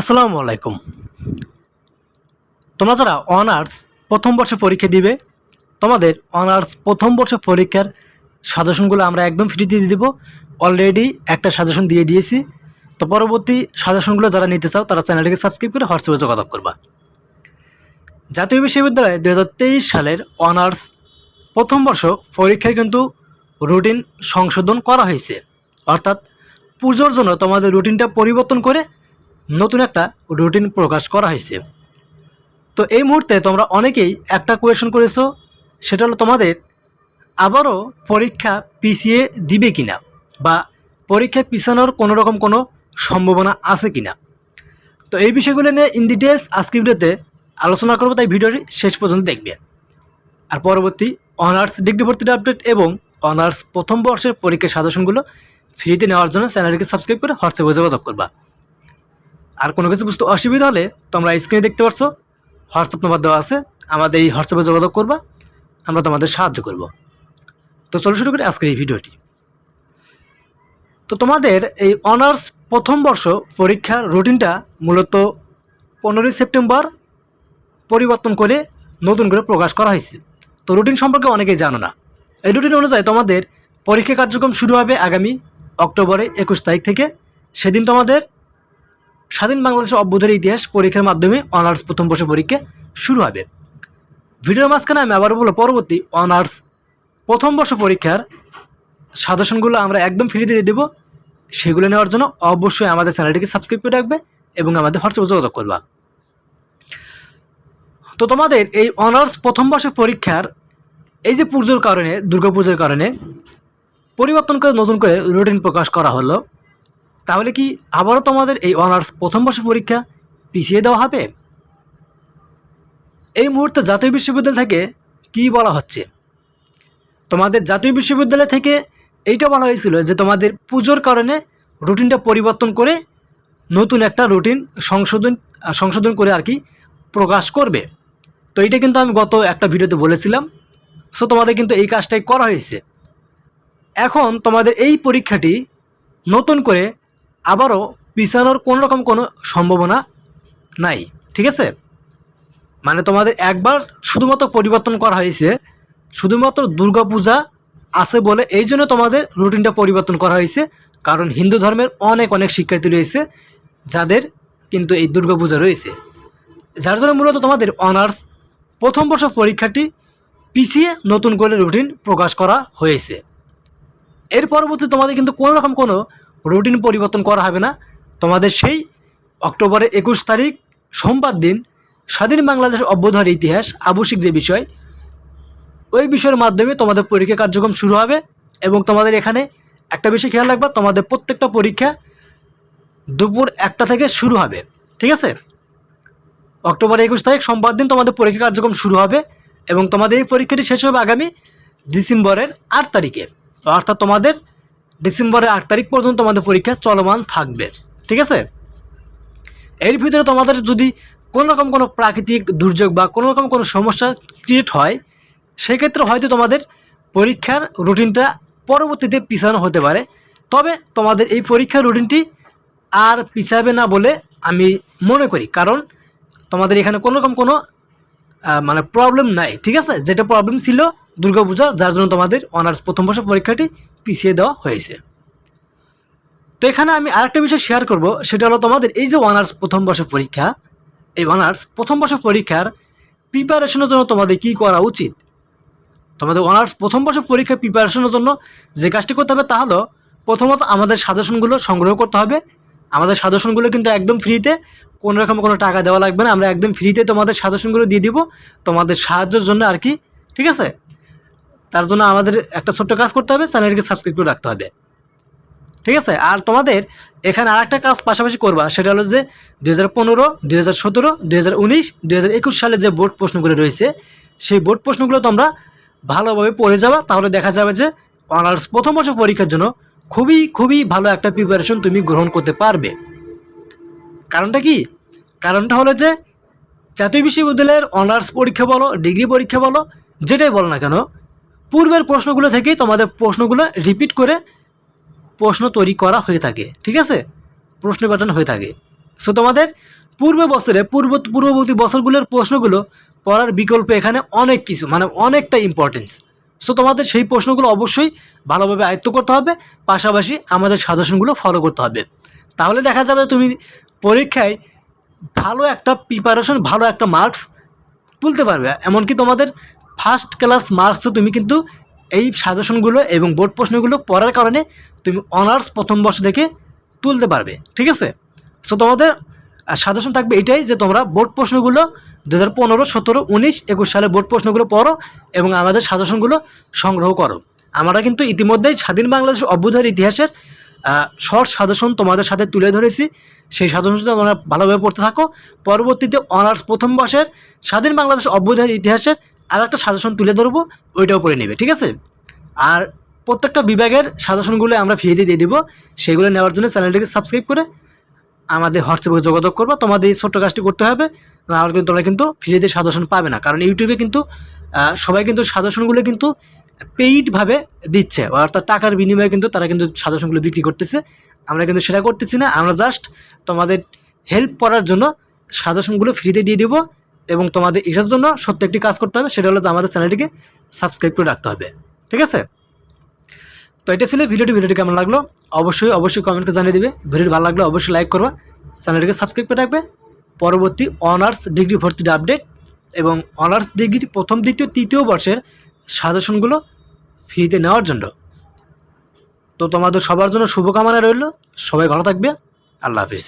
আসসালামু আলাইকুম। তোমরা যারা অনার্স প্রথম বর্ষে পরীক্ষা দিবে, তোমাদের অনার্স প্রথম বর্ষে পরীক্ষার সাজেশনগুলো আমরা একদম ফ্রি দিয়ে দিব। অলরেডি একটা সাজেশন দিয়ে দিয়েছি। তো পরবর্তী সাজেশনগুলো যারা নিতে চাও, তারা চ্যানেলটিকে সাবস্ক্রাইব করে হোয়াটসঅ্যাপে যোগাযোগ করবা। জাতীয় বিশ্ববিদ্যালয়ে দু হাজার তেইশ সালের অনার্স প্রথম বর্ষ পরীক্ষায় কিন্তু রুটিন সংশোধন করা হয়েছে। অর্থাৎ পুজোর জন্য তোমাদের রুটিনটা পরিবর্তন করে নতুন একটা রুটিন প্রকাশ করা হয়েছে। তো এই মুহূর্তে তোমরা অনেকেই একটা কোয়েশন করেছ, সেটা হলো তোমাদের আবারও পরীক্ষা পিছিয়ে দিবে কিনা বা পরীক্ষা পিছানোর কোনো রকম কোনো সম্ভাবনা আছে কিনা? তো এই বিষয়গুলো নিয়ে ইন ডিটেলস আজকে ভিডিওতে আলোচনা করব, তাই ভিডিওটি শেষ পর্যন্ত দেখবে। আর পরবর্তী অনার্স ডিগ্রি ভর্তির আপডেট এবং অনার্স প্রথম বর্ষের পরীক্ষার সাজেশনগুলো ফ্রিতে নেওয়ার জন্য চ্যানেলটিকে সাবস্ক্রাইব করে হোয়াটসঅ্যাপে যোগাযোগ করবা। আর কোনো কিছু বুঝতে অসুবিধা হলে তোমরা স্ক্রিনে দেখতে পাচ্ছ হোয়াটসঅ্যাপ নাম্বার দেওয়া আছে। আমাদের এই হোয়াটসঅ্যাপে যোগাযোগ করবা। আমরা তোমাদের সাহায্য করব। তো চলো শুরু করি আজকের এই ভিডিওটি। তো তোমাদের এই অনার্স প্রথম বর্ষ পরীক্ষার রুটিনটা মূলত পনেরোই সেপ্টেম্বর পরিবর্তন করে নতুন করে প্রকাশ করা হয়েছে। তো রুটিন সম্পর্কে অনেকেই জানো না। এই রুটিন অনুযায়ী তোমাদের পরীক্ষা কার্যক্রম শুরু হবে আগামী অক্টোবরে একুশ তারিখ থেকে। সেদিন তোমাদের স্বাধীন বাংলাদেশের অভ্যুদয়ের ইতিহাস পরীক্ষার মাধ্যমে অনার্স প্রথম বর্ষ পরীক্ষা শুরু হবে। ভিডিওর মাঝখানে আমি আবার বলব, পরবর্তী অনার্স প্রথম বর্ষ পরীক্ষার সাজেশনগুলো আমরা একদম ফ্রিতে দিয়ে দেবো। সেগুলো নেওয়ার জন্য অবশ্যই আমাদের চ্যানেলটিকে সাবস্ক্রাইব করে রাখবে এবং আমাদের হোয়াটসঅ্যাপে যোগাযোগ করবা। তো তোমাদের এই অনার্স প্রথম বর্ষের পরীক্ষার এই যে পুজোর কারণে দুর্গাপুজোর কারণে পরিবর্তন করে, নতুন করে রুটিন প্রকাশ করা হলো। তাহলে কি আবারও তোমাদের এই অনার্স প্রথম বর্ষ পরীক্ষা পিছিয়ে দেওয়া হবে? এই মুহূর্তে জাতীয় বিশ্ববিদ্যালয় থেকে কি বলা হচ্ছে? তোমাদের জাতীয় বিশ্ববিদ্যালয় থেকে এইটা বলা হয়েছিল যে তোমাদের পুজোর কারণে রুটিনটা পরিবর্তন করে নতুন একটা রুটিন সংশোধন সংশোধন করে আর কি প্রকাশ করবে। তো এইটা কিন্তু আমি গত একটা ভিডিওতে বলেছিলাম। সো তোমাদের কিন্তু এই কাজটাই করা হয়েছে। এখন তোমাদের এই পরীক্ষাটি নতুন করে আবারও পিছানোর কোনো রকম কোনো সম্ভাবনা নাই, ঠিক আছে? মানে তোমাদের একবার শুধুমাত্র পরিবর্তন করা হয়েছে, শুধুমাত্র দুর্গাপূজা আছে বলে এই জন্য তোমাদের রুটিনটা পরিবর্তন করা হয়েছে, কারণ হিন্দু ধর্মের অনেক অনেক শিক্ষার্থী রয়েছে যাদের কিন্তু এই দুর্গাপূজা রয়েছে। যার জন্য মূলত তোমাদের অনার্স প্রথম বর্ষ পরীক্ষাটি পিছিয়ে নতুন করে রুটিন প্রকাশ করা হয়েছে। এর পরবর্তী তোমাদের কিন্তু কোনো রকম কোনো রুটিন পরিবর্তন করা হবে না। তোমাদের সেই অক্টোবরের একুশ তারিখ সোমবার দিন স্বাধীন বাংলাদেশের অভ্যুদয়ের ইতিহাস, আবশ্যিক যে বিষয়, ওই বিষয়ের মাধ্যমে তোমাদের পরীক্ষা কার্যক্রম শুরু হবে এবং তোমাদের এখানে একটা বিষয় খেয়াল রাখবা, তোমাদের প্রত্যেকটা পরীক্ষা দুপুর একটা থেকে শুরু হবে, ঠিক আছে? অক্টোবর একুশ তারিখ সোমবার দিন তোমাদের পরীক্ষা কার্যক্রম শুরু হবে এবং তোমাদের এই পরীক্ষাটি শেষ হবে আগামী ডিসেম্বরের আট তারিখে। অর্থাৎ তোমাদের ডিসেম্বরের আট তারিখ পর্যন্ত তোমাদের পরীক্ষা চলমান থাকবে, ঠিক আছে? এর ভিতরে তোমাদের যদি কোনো রকম কোনো প্রাকৃতিক দুর্যোগ বা কোনো রকম কোনো সমস্যা ক্রিয়েট হয়, সেক্ষেত্রে হয়তো তোমাদের পরীক্ষার রুটিনটা পরবর্তীতে পিছানো হতে পারে। তবে তোমাদের এই পরীক্ষার রুটিনটি আর পিছাবে না বলে আমি মনে করি, কারণ তোমাদের এখানে কোনো রকম কোনো মানে প্রবলেম নাই, ঠিক আছে? যেটা প্রবলেম ছিল দুর্গাপূজার যার জন্য তোমাদের অনার্স প্রথম বর্ষ পরীক্ষাটি পিছিয়ে দেওয়া হয়েছে। তো এখানে আমি আরেকটা বিষয় শেয়ার করব, সেটা হলো তোমাদের এই যে অনার্স প্রথম বর্ষ পরীক্ষা, এই অনার্স প্রথম বর্ষ পরীক্ষার প্রিপারেশনের জন্য তোমাদের কি করা উচিত? তোমাদের অনার্স প্রথম বর্ষ পরীক্ষা প্রিপারেশনের জন্য যে কাজটি করতে হবে তা হলো, প্রথমত আমাদের সাজেশনগুলো সংগ্রহ করতে হবে। আমাদের সাজেশনগুলো কিন্তু একদম ফ্রিতে কোনো রকম কোনো টাকা দেওয়া লাগবে না। আমরা একদম ফ্রিতে তোমাদের সাজেশনগুলো দিয়ে দিব, তোমাদের সাহায্যের জন্য আর কি, ঠিক আছে? তার জন্য আমাদের একটা ছোট্ট কাজ করতে হবে, চ্যানেলকে সাবস্ক্রাইব করে রাখতে হবে। ঠিক আছে? আর তোমাদের এখানে আর একটা কাজ পাশাপাশি করবা, সেটা হলো যে দুই হাজার পনেরো, দুই হাজার সতেরো, দুই হাজার উনিশ, দুই হাজার একুশ সালে যে বোর্ড প্রশ্নগুলো রয়েছে, সেই বোর্ড প্রশ্নগুলো তোমরা ভালোভাবে পড়ে যাবা, তাহলে দেখা যাবে যে অনার্স প্রথম বর্ষ পরীক্ষার জন্য খুবই খুবই ভালো একটা প্রিপারেশন তুমি গ্রহণ করতে পারবে। কারণটা কি? কারণটা হলো যে জাতীয় বিশ্ববিদ্যালয়ের অনার্স পরীক্ষা বলো, ডিগ্রি পরীক্ষা বলো, যেটাই বলো না কেন পূর্বের প্রশ্নগুলো থেকেই তোমাদের প্রশ্নগুলো রিপিট করে প্রশ্ন তৈরি করা হয়ে থাকে, ঠিক আছে? প্রশ্ন প্যাটার্ন হয়ে থাকে। সো তোমাদের পূর্ব বছরে, পূর্ব, পূর্ববর্তী বছরগুলোর প্রশ্নগুলো পড়ার বিকল্প এখানে অনেক কিছু মানে অনেকটা ইম্পর্টেন্স সো তোমাদের সেই প্রশ্নগুলো অবশ্যই ভালোভাবে আয়ত্ত করতে হবে, পাশাপাশি আমাদের সাজেশনগুলো ফলো করতে হবে। তাহলে দেখা যাবে তুমি পরীক্ষায় ভালো একটা প্রিপারেশন ভালো একটা মার্কস তুলতে পারবে। এমনকি তোমাদের ফার্স্ট ক্লাস মার্কসও তুমি কিন্তু এই সাজেশনগুলো এবং বোর্ড প্রশ্নগুলো পড়ার কারণে তুমি অনার্স প্রথম বর্ষ থেকে তুলতে পারবে, ঠিক আছে? সো তোমাদের সাজেশন থাকবে এটাই যে তোমরা বোর্ড প্রশ্নগুলো দু হাজার পনেরো, সতেরো, উনিশ, একুশ সালে বোর্ড প্রশ্নগুলো পড়ো এবং আমাদের সাজেশনগুলো সংগ্রহ করো। আমরা কিন্তু ইতিমধ্যেই স্বাধীন বাংলাদেশ অভ্যুদয়ের ইতিহাসের শর্ট সাজেশন তোমাদের সাথে তুলে ধরেছি। সেই সাজেশনটা তোমরা ভালোভাবে পড়তে থাকো। পরবর্তীতে অনার্স প্রথম বর্ষের স্বাধীন বাংলাদেশ অভ্যুদয়ের ইতিহাসের আর একটা সাজেশন তুলে ধরবো, ওইটাও পড়ে নেবে, ঠিক আছে? আর প্রত্যেকটা বিভাগের সাজেশনগুলো আমরা ফ্রিতে দিয়ে দিব, সেগুলো নেওয়ার জন্য চ্যানেলটিকে সাবস্ক্রাইব করে আমাদের হোয়াটসঅ্যাপে যোগাযোগ করব, তোমাদের এই ছোট্ট কাজটি করতে হবে, নাহলে কিন্তু তোমরা কিন্তু ফ্রিতে সাজেশন পাবে না, কারণ ইউটিউবে কিন্তু সবাই কিন্তু সাজেশনগুলো কিন্তু পেইডভাবে দিচ্ছে, অর্থাৎ টাকার বিনিময়ে কিন্তু তারা কিন্তু সাজেশনগুলো বিক্রি করতেছে, আমরা কিন্তু সেটা করতেছি না, আমরা জাস্ট তোমাদের হেল্প করার জন্য সাজেশনগুলো ফ্রিতে দিয়ে দিব এবং তোমাদের এটার জন্য সত্য একটি কাজ করতে হবে, সেটা হলো যে আমাদের চ্যানেলটিকে সাবস্ক্রাইব করে রাখতে হবে, ঠিক আছে? তো এটা ছিল ভিডিওটি ভিডিওটি কেমন লাগল? অবশ্যই অবশ্যই কমেন্টকে জানিয়ে দেবে। ভিডিওটি ভালো লাগলে অবশ্যই লাইক করবা, চ্যানেলটিকে সাবস্ক্রাইব করে রাখবে। পরবর্তী অনার্স ডিগ্রি ভর্তির আপডেট এবং অনার্স ডিগ্রি প্রথম, দ্বিতীয়, তৃতীয় বর্ষের সাজেশনগুলো ফ্রিতে নেওয়ার জন্য। তো তোমাদের সবার জন্য শুভকামনা রইল। সবাই ভালো থাকবে। আল্লাহ হাফিজ।